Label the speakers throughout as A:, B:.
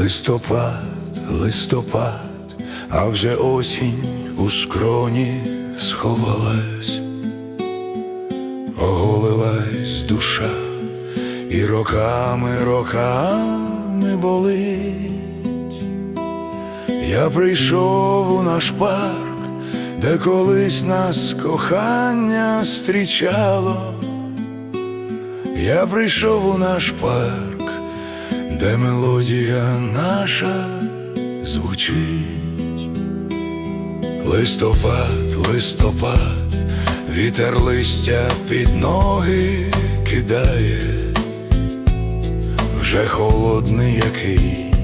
A: Листопад, листопад, а вже осінь у скроні сховалась, оголилась душа, і роками, роками болить. Я прийшов у наш парк, де колись нас кохання зустрічало. Я прийшов у наш парк, де мелодія наша звучить. Листопад, листопад, вітер листя під ноги кидає, вже холодний який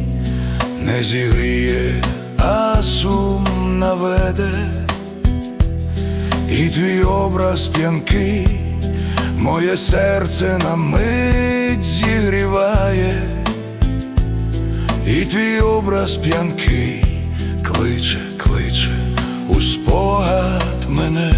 A: не зігріє, а сум наведе, і твій образ п'янкий, моє серце на мить зігріває, і твій образ п'янкий кличе, кличе у спогад мене.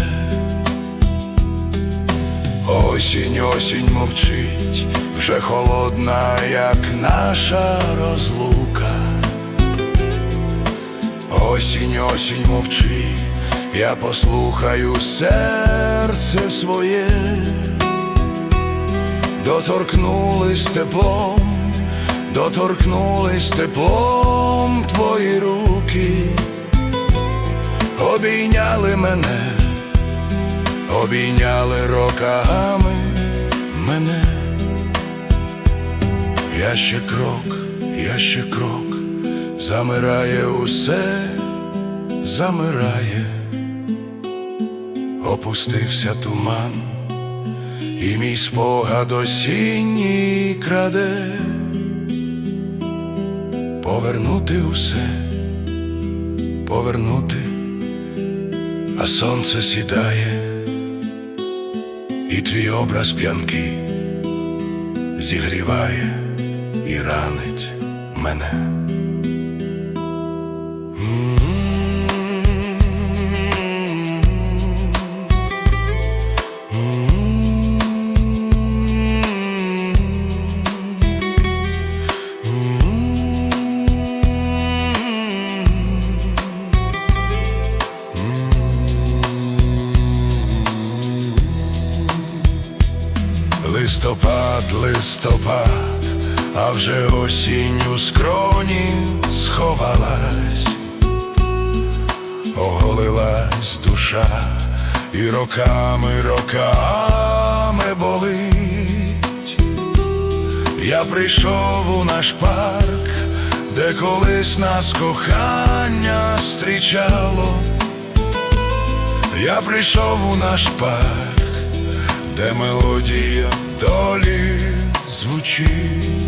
A: Осінь, осінь мовчить, вже холодна, як наша розлука. Осінь, осінь мовчи, я послухаю серце своє, доторкнулись теплом, доторкнулись теплом твої руки, обійняли мене, обійняли роками мене. Я ще крок, я ще крок, замирає усе, замирає, опустився туман, і мій спогад осінній краде, повернути усе, повернути, а сонце сідає, і твій образ п'янки зігріває і ранить мене. Листопад, листопад, а вже осінь у скроні сховалась, оголилась душа, і роками, роками болить. Я прийшов у наш парк, де колись нас кохання зустрічало. Я прийшов у наш парк, де мелодія долі звучить.